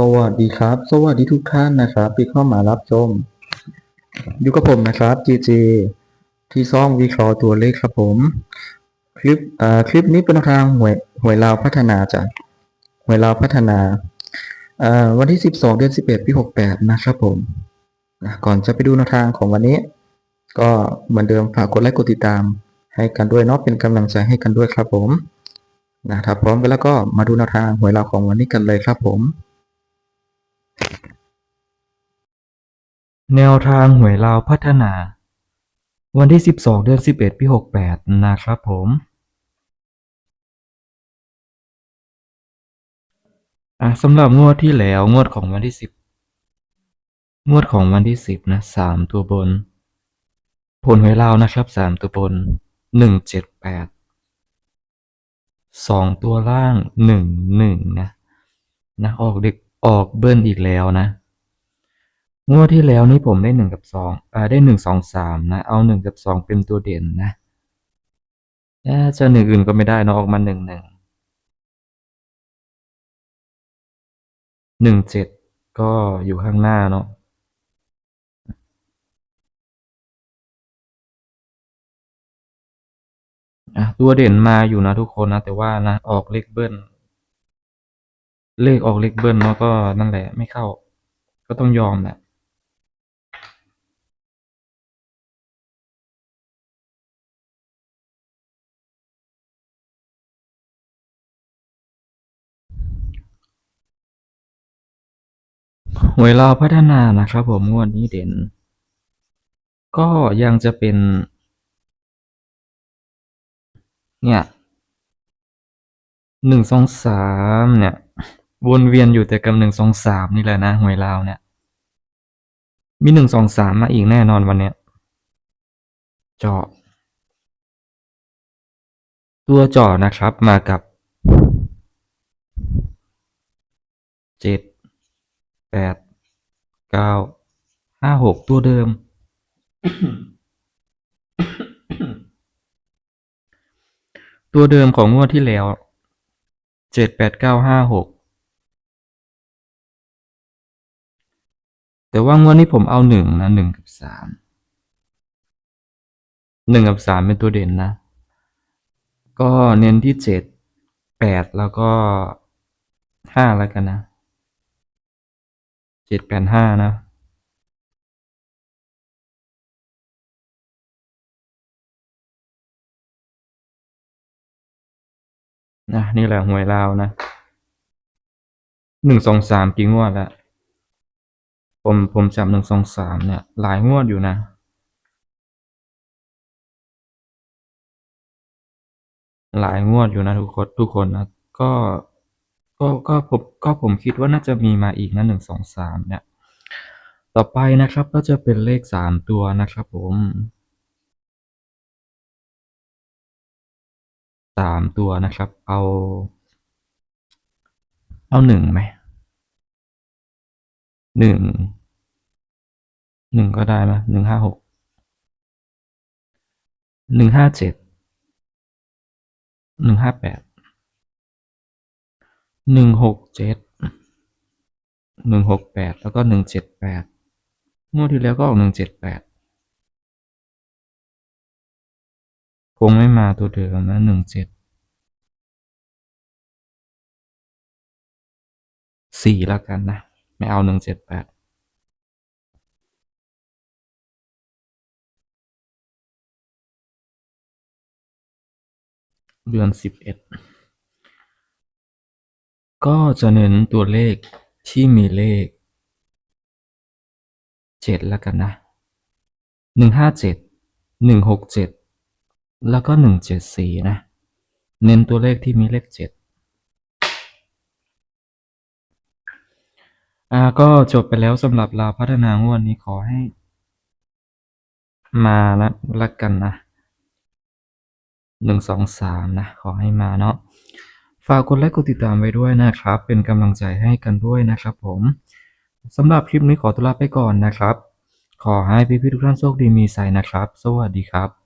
สวัสดีครับ สวัสดีทุกท่านนะครับที่เข้ามารับชม อยู่กับผมนะครับ JJ ที่ซ่องวิเคราะห์ตัวเลขครับผม คลิปอ่าคลิปนี้เป็นแนวทางหวยหวยลาวพัฒนาจ้ะหวยลาวพัฒนาอ่าวันที่ 12 เดือน 11 ปี 68 นะครับผมนะก่อนจะไปดูแนวทางของวันนี้ ก็เหมือนเดิมฝากกดไลค์กดติดตาม ให้กันด้วยเนาะเป็นกำลังใจให้กันด้วยครับผมนะถ้าพร้อมกันแล้วก็มาดูแนวทางหวยลาวของวันนี้กันเลยครับผม แนวทางหวยลาวพัฒนา วันที่ 12 เดือน 11 ปี 68 นะครับผม อะสำหรับงวดที่แล้วงวดของวันที่ 10 งวดของวันที่ 10 นะ 3 ตัวบน ผลหวยลาวนะครับ 3 ตัวบน 178 2 ตัวล่าง 1 1 นะ นะออกเด็ก ออกเบิ้ลอีกแล้วนะ งวดที่แล้วนี่ผมได้หนึ่งกับสองอ่าได้หนึ่งสองสามนะ เอาหนึ่งกับสองเป็นตัวเด่นนะจะหนึ่งอื่นก็ไม่ได้นอะออกมาหนึ่งหนึ่งหนึ่งเจ็ดก็อยู่ข้างหน้าเนาะอะตัวเด่นมาอยู่นะทุกคนนะ แต่ว่านะออกเลขเบิ้ล เลขออกเลขเบิ้ลเนาะก็นั่นแหละไม่เข้า ก็ต้องยอมแหละหวยลาพัฒนานะครับผมงวดนี้เด่น ก็ยังจะเป็น เนี่ยหนึ่งสองสามเนี่ย วนเวียนอยู่แต่กับหนึ่งสองสามนี่แหละนะหวยลาวเนี่ย มีหนึ่งสองสามมาอีกแน่นอนวันเนี้ยเจาะ ตัวเจาะนะครับมากับเจ็ดแปดเก้าห้าหกตัวเดิม ตัวเดิมของงวดที่แล้วเจ็ดแปดเก้าห้าหก แต่ว่างวดนี้ผมเอาหนึ่งนะหนึ่งกับสามหนึ่งกับสามเป็นตัวเด่นนะ ก็เน้นที่เจ็ดแปดแล้วก็ห้าแล้วกันนะเจ็ดแปดห้านะนะนี่แหละหวยลาวนะหนึ่งสองสามกี่งวดแล้ว ผมผมจับหนึ่งสองสามเนี่ย หลายงวดอยู่นะหลายงวดอยู่นะทุกคนทุกคนนะก็ก็ก็ผมก็ผมคิดว่าน่าจะมีมาอีกนะหนึ่งสองสามเนี่ย ต่อไปนะครับก็จะเป็นเลขสามตัวนะครับผมสามตัวนะครับ เอา เอาหนึ่งไหม หนึ่งหนึ่งก็ได้ไหมหนึ่งห้าหกหนึ่งห้าเจ็ดหนึ่งห้าแปดหนึ่งหกเจ็ดหนึ่งหกแปดแล้วก็หนึ่งเจ็ดแปดงวดที่แล้วก็ออกหนึ่งเจ็ดแปดคงไม่มาตัวเดิมนะหนึ่งเจ็ดสี่แล้วกันนะ ไม่เอาหนึ่งเจ็ดแปดเดือนสิบเอ็ดก็จะเน้นตัวเลขที่มีเลขเจ็ดแล้วกันนะหนึ่งห้าเจ็ดหนึ่งหกเจ็ดแล้วก็หนึ่งเจ็ดสี่นะ เน้นตัวเลขที่มีเลขเจ็ด อ่าก็จบไปแล้วสำหรับลาวพัฒนางวดนี้ขอให้ มานะละกันนะหนึ่งสองสามนะ ขอให้มาเนาะฝากกดไลค์กดติดตามไว้ด้วยนะครับ เป็นกำลังใจให้กันด้วยนะครับผมสำหรับคลิปนี้ขอตัวลาไปก่อนนะครับ ขอให้พี่ๆทุกท่านโชคดีมีชัยนะครับ สวัสดีครับ